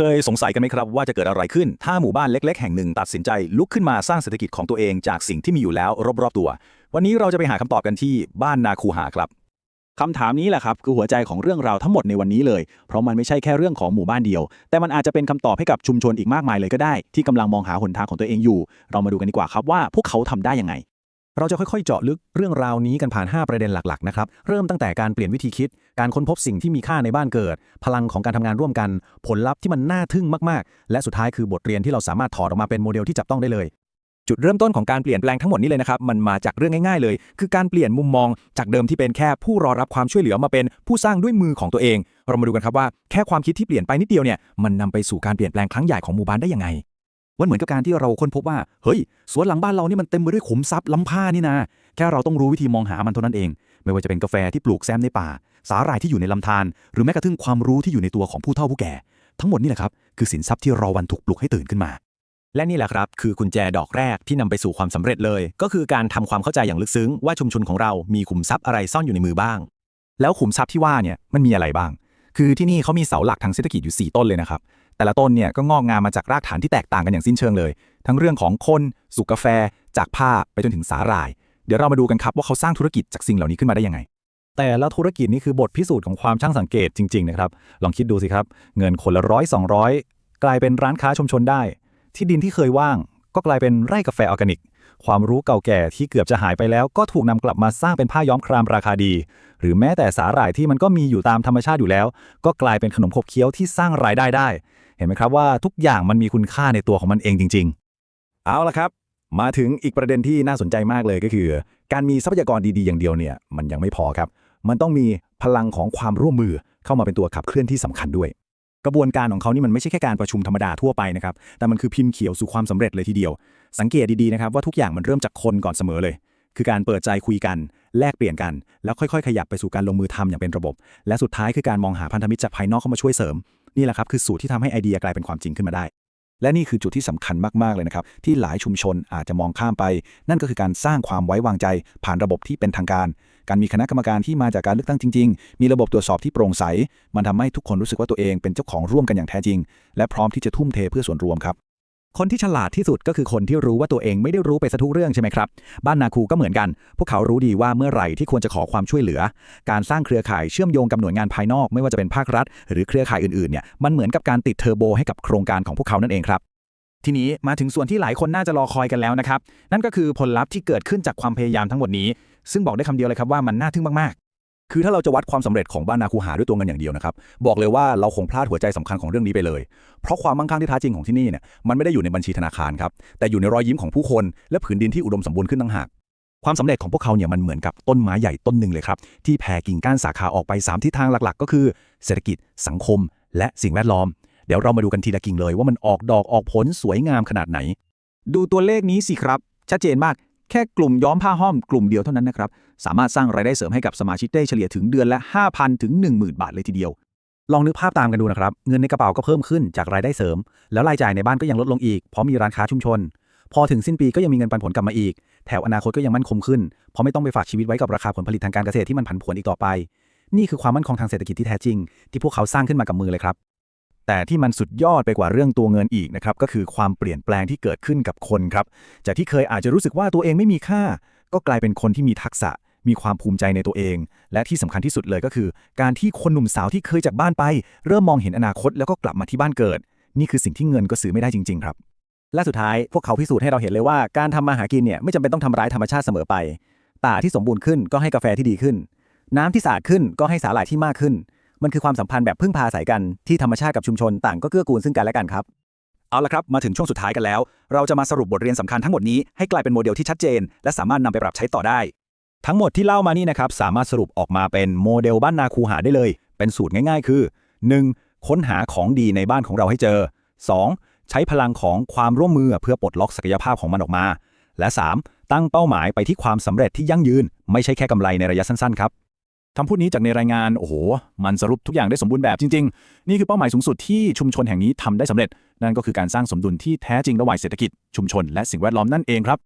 เคยสงสัยกันไหมครับว่าจะเกิดอะไรขึ้น ถ้าหมู่บ้านเล็ก ๆ แห่งหนึ่งตัดสินใจลุกขึ้นมาสร้างเศรษฐกิจของตัวเองจากสิ่งที่มีอยู่แล้วรอบๆตัว วันนี้เราจะไปหาคำตอบกันที่บ้านนาคูหาครับ คำถามนี้แหละครับคือหัวใจของเรื่องราวทั้งหมดในวันนี้เลย เพราะมันไม่ใช่แค่เรื่องของหมู่บ้านเดียว แต่มันอาจจะเป็นคำตอบให้กับชุมชนอีกมากมายเลยก็ได้ ที่กำลังมองหาหนทางของตัวเองอยู่ เรามาดูกันดีกว่าครับว่าพวกเขาทำได้ยังไง เราจะค่อยๆ เจาะลึกเรื่องราวนี้กันผ่าน 5 ประเด็นหลักๆ นะครับ เริ่มตั้งแต่การเปลี่ยนวิธีคิด การค้นพบสิ่งที่มีค่าในบ้านเกิด พลังของการทำงานร่วมกัน ผลลัพธ์ที่มันน่าทึ่งมากๆ และสุดท้ายคือบทเรียนที่เราสามารถถอดออกมาเป็นโมเดลที่จับต้องได้เลย จุดเริ่มต้นของการเปลี่ยนแปลงทั้งหมดนี้เลยนะครับ มันมาจากเรื่องง่ายๆ เลย คือการเปลี่ยนมุมมองจากเดิมที่เป็นแค่ผู้รอรับความช่วยเหลือมาเป็นผู้สร้างด้วยมือของตัวเอง เรามาดูกันครับว่าแค่ความคิดที่เปลี่ยนไปนิดเดียวเนี่ยมันนำไปสู่การเปลี่ยนแปลงครั้งใหญ่ของหมู่บ้านได้ยังไง มันเหมือนกับการที่เราค้นพบว่า เฮ้ย สวนหลังบ้านเรานี่มันเต็มไปด้วยขุมทรัพย์ล้ำค่านี่นะ แค่เราต้องรู้วิธีมองหามันเท่านั้นเอง ไม่ว่าจะเป็นกาแฟที่ปลูกแซมในป่า สาหร่ายที่อยู่ในลำธาร หรือแม้กระทั่งความรู้ที่อยู่ในตัวของผู้เฒ่าผู้แก่ ทั้งหมดนี่แหละครับ คือสินทรัพย์ที่รอวันถูกปลุกให้ตื่นขึ้นมา และนี่แหละครับ คือกุญแจดอกแรกที่นำไปสู่ความสำเร็จเลย ก็คือการทำความเข้าใจอย่างลึกซึ้งว่าชุมชนของเรามีขุมทรัพย์อะไรซ่อนอยู่ในมือบ้าง แล้วขุมทรัพย์ที่ว่าเนี่ยมันมีอะไรบ้าง คือที่นี่เขามีเสาหลักทางเศรษฐกิจอยู่ 4 ต้นเลยนะครับ แต่ละต้นเนี่ยก็งอกงามมาจากรากฐานที่แตกต่างกันอย่างสิ้นเชิงเลย ทั้งเรื่องของคนสุกกาแฟ จากผ้าไปจนถึงสาหร่าย เดี๋ยวเรามาดูกันครับว่าเขาสร้างธุรกิจจากสิ่งเหล่านี้ขึ้นมาได้ยังไง แต่ละธุรกิจนี่คือบทพิสูจน์ของความช่างสังเกตจริงๆนะครับ ลองคิดดูสิครับ เงินคนละร้อยสองร้อยกลายเป็นร้านค้าชุมชนได้ ที่ดินที่เคยว่าง ก็กลายเป็นไร่กาแฟออร์แกนิก ความรู้เก่าแก่ที่เกือบจะหายไปแล้วก็ถูกนำกลับมาสร้างเป็นผ้าย้อมครามราคาดี หรือแม้แต่สาหร่ายที่มันก็มีอยู่ตามธรรมชาติอยู่แล้ว ก็กลายเป็นขนมขบเคี้ยวที่สร้างรายได้ได้ เห็นไหมครับว่าทุกอย่างมันมีคุณค่าในตัวของมันเองจริง ๆ เอาละครับ มาถึงอีกประเด็นที่น่าสนใจมากเลยก็คือ การมีทรัพยากรดีๆอย่างเดียวเนี่ยมันยังไม่พอครับ มันต้องมีพลังของความร่วมมือเข้ามาเป็นตัวขับเคลื่อนที่สำคัญด้วย กระบวนการของเขานี่มันไม่ใช่แค่การประชุมธรรมดาทั่วไปนะครับ แต่มันคือพิมพ์เขียวสู่ความสำเร็จเลยทีเดียว สังเกตดีๆนะครับว่าทุกอย่างมันเริ่มจากคนก่อนเสมอเลย คือการเปิดใจคุยกัน แลกเปลี่ยนกัน แล้วค่อยๆ ขยับไปสู่การลงมือทำอย่างเป็นระบบ และสุดท้ายคือการมองหาพันธมิตรจากภายนอกเข้ามาช่วยเสริม นี่แหละครับคือสูตรที่ทำให้ไอเดียกลายเป็นความจริงขึ้นมาได้ และนี่คือจุดที่สำคัญมาก ๆ เลยนะครับ ที่หลายชุมชนอาจจะมองข้ามไป นั่นก็คือการสร้างความไว้วางใจ ผ่านระบบที่เป็นทางการ การมีคณะกรรมการที่มาจากการเลือกตั้งจริง ๆ มีระบบตรวจสอบที่โปร่งใส มันทำให้ทุกคนรู้สึกว่าตัวเองเป็นเจ้าของร่วมกันอย่างแท้จริง และพร้อมที่จะทุ่มเทเพื่อส่วนรวมครับ คนที่ฉลาดที่สุดก็คือคนที่รู้ว่าตัวเองไม่ได้รู้ไปซะทุกเรื่องใช่ไหมครับ บ้านนาคูก็เหมือนกัน พวกเขารู้ดีว่าเมื่อไหร่ที่ควรจะขอความช่วยเหลือ การสร้างเครือข่ายเชื่อมโยงกับหน่วยงานภายนอกไม่ว่าจะเป็นภาครัฐ หรือเครือข่ายอื่นๆเนี่ยมันเหมือนกับการติดเทอร์โบให้กับโครงการของพวกเขานั่นเองครับทีนี้มาถึงส่วนที่หลายคนน่าจะรอคอยกันแล้วนะครับ นั่นก็คือผลลัพธ์ที่เกิดขึ้นจากความพยายามทั้งหมดนี้ ซึ่งบอกได้คำเดียวเลยครับว่ามันน่าทึ่งมาก คือถ้าเราจะวัดความสำเร็จของบ้านนาคูหาด้วยตัวเงินอย่างเดียวนะครับ บอกเลยว่าเราคงพลาดหัวใจสำคัญของเรื่องนี้ไปเลย เพราะความมั่งคั่งที่แท้จริงของที่นี่เนี่ยมันไม่ได้อยู่ในบัญชีธนาคารครับ แต่อยู่ในรอยยิ้มของผู้คน และผืนดินที่อุดมสมบูรณ์ขึ้นต่างหาก ความสำเร็จของพวกเขาเนี่ยมันเหมือนกับต้นไม้ใหญ่ต้นหนึ่งเลยครับ ที่แผ่กิ่งก้านสาขาออกไป 3 ทิศทางหลัก ๆ ก็คือ เศรษฐกิจ สังคม และสิ่งแวดล้อม เดี๋ยวเรามาดูกันทีละกิ่งเลย ว่ามันออกดอกออกผลสวยงามขนาดไหน ดูตัวเลขนี้สิครับชัดเจนมาก แค่กลุ่มย้อมผ้าห้อมกลุ่มเดียวเท่านั้นนะครับ สามารถสร้างรายได้เสริมให้กับสมาชิกได้เฉลี่ยถึงเดือนละ 5,000 ถึง 10,000 บาทเลยทีเดียว ลองนึกภาพตามกันดูนะครับ เงินในกระเป๋าก็เพิ่มขึ้นจากรายได้เสริม แล้วรายจ่ายในบ้านก็ยังลดลงอีก เพราะมีร้านค้าชุมชน พอถึงสิ้นปีก็ยังมีเงินปันผลกลับมาอีก แถวอนาคตก็ยังมั่นคงขึ้น เพราะไม่ต้องไปฝากชีวิตไว้กับราคาผลผลิตทางการเกษตรที่มันผันผวนอีกต่อไป นี่คือความมั่นคงทางเศรษฐกิจที่แท้จริง ที่พวกเขาสร้างขึ้นมากับมือเลยครับ แต่ที่มันสุดยอดไปกว่าเรื่องตัวเงินอีกนะครับก็คือความเปลี่ยนแปลงที่เกิดขึ้นกับคนครับจากที่เคยอาจจะรู้สึกว่าตัวเองไม่มีค่า ก็กลายเป็นคนที่มีทักษะ มีความภูมิใจในตัวเอง และที่สำคัญที่สุดเลยก็คือ การที่คนหนุ่มสาวที่เคยจากบ้านไป เริ่มมองเห็นอนาคตแล้วก็กลับมาที่บ้านเกิด นี่คือสิ่งที่เงินก็ซื้อไม่ได้จริง ๆ ครับ และสุดท้ายพวกเขาพิสูจน์ให้เราเห็นเลยว่าการทำมาหากินเนี่ยไม่จำเป็นต้องทำร้ายธรรมชาติเสมอไปป่าที่สมบูรณ์ขึ้นก็ให้กาแฟที่ดีขึ้น น้ำที่สะอาดขึ้นก็ให้สาหร่ายที่มากขึ้น มันคือความสัมพันธ์แบบพึ่งพาอาศัยกันที่ธรรมชาติกับชุมชนต่างก็เกื้อกูลซึ่งกันและกันครับ เอาละครับ มาถึงช่วงสุดท้ายกันแล้ว เราจะมาสรุปบทเรียนสำคัญทั้งหมดนี้ให้กลายเป็นโมเดลที่ชัดเจน และสามารถนำไปปรับใช้ต่อได้ ทั้งหมดที่เล่ามานี่นะครับสามารถสรุปออกมาเป็นโมเดลบ้านนาคูหาได้เลย เป็นสูตรง่าย ๆ คือ 1. ค้นหาของดีในบ้านของเราให้เจอ 2. ใช้พลังของความร่วมมือเพื่อปลดล็อกศักยภาพของมันออกมา และ 3. ตั้งเป้าหมายไปที่ความสำเร็จที่ยั่งยืน ไม่ใช่แค่กำไรในระยะสั้นๆครับ คำพูดนี้จากในรายงาน โอ้โห มันสรุปทุกอย่างได้สมบูรณ์แบบจริง ๆ นี่คือเป้าหมายสูงสุดที่ชุมชนแห่งนี้ทำได้สำเร็จ นั่นก็คือการสร้างสมดุลที่แท้จริงระหว่างเศรษฐกิจชุมชนและสิ่งแวดล้อมนั่นเองครับ